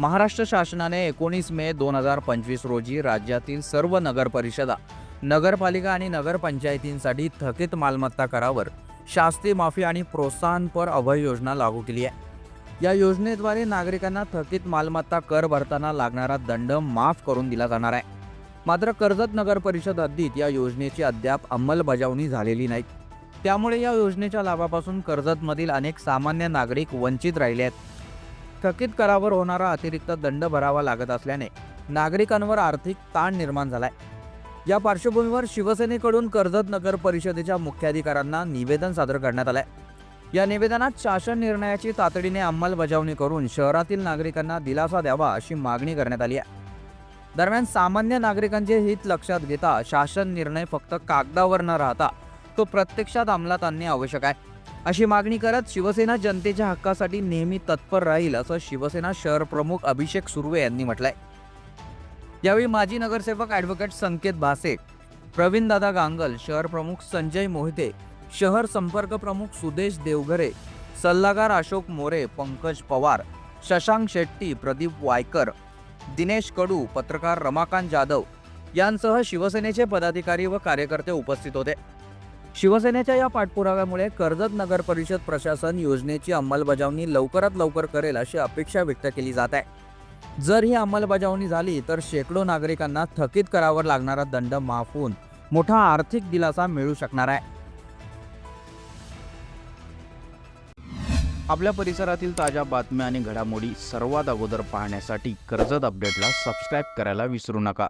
महाराष्ट्र शासनाने एकोणीस मे दोन हजार पंचवीस रोजी राज्यातील सर्व नगरपरिषदा नगरपालिका आणि नगरपंचायतींसाठी थकीत मालमत्ता करावर शास्ती माफी आणि प्रोत्साहनपर अभय योजना लागू केली आहे. या योजनेद्वारे नागरिकांना थकीत मालमत्ता कर भरताना लागणारा दंड माफ करून दिला जाणार आहे. मात्र कर्जत नगर परिषद हद्दीत या योजनेची अद्याप अंमलबजावणी झालेली नाही. त्यामुळे या योजनेच्या लाभापासून कर्जतमधील अनेक सामान्य नागरिक वंचित राहिले आहेत. थकीत करावर होणारा अतिरिक्त दंड भरावा लागत असल्याने नागरिकांवर आर्थिक ताण निर्माण झालाय. या पार्श्वभूमीवर शिवसेनेकडून कर्जत नगर परिषदेच्या मुख्याधिकाऱ्यांना निवेदन सादर करण्यात आलंय. या निवेदनात शासन निर्णयाची तातडीने अंमलबजावणी करून शहरातील नागरिकांना दिलासा द्यावा अशी मागणी करण्यात आली आहे. दरम्यान सामान्य नागरिकांचे हित लक्षात घेता शासन निर्णय फक्त कागदावर न राहता तो प्रत्यक्षात अंमलात आणणे आवश्यक आहे. अशी मागणी करत शिवसेना जनतेच्या हक्कासाठी नेहमी तत्पर राहील असं शिवसेना शहर प्रमुख अभिषेक सुर्वे यांनी म्हटलंय. यावेळी माजी नगरसेवक ॲडव्होकेट संकेत भासे प्रवीणदादा गांगल शहर प्रमुख संजय मोहिते शहर संपर्क प्रमुख सुदेश देवघरे सल्लागार अशोक मोरे पंकज पवार शशांक शेट्टी प्रदीप वायकर दिनेश कडू पत्रकार रमाकांत जाधव यांसह शिवसेनेचे पदाधिकारी व कार्यकर्ते उपस्थित होते. शिवसेनेच्या या पाठपुराव्यामुळे कर्जत नगर परिषद प्रशासन योजनेची अंमलबजावणी लवकरात लवकर करेल अशी अपेक्षा व्यक्त केली जात आहे. जर ही अंमलबजावणी झाली तर शेकडो नागरिकांना थकीत करावर लागणारा दंड माफ होऊन मोठा आर्थिक दिलासा मिळू शकणार आहे. आपल्या परिसरातील ताज्या बातम्या आणि घडामोडी सर्वात अगोदर पाहण्यासाठी कर्जत अपडेटला सबस्क्राईब करायला विसरू नका.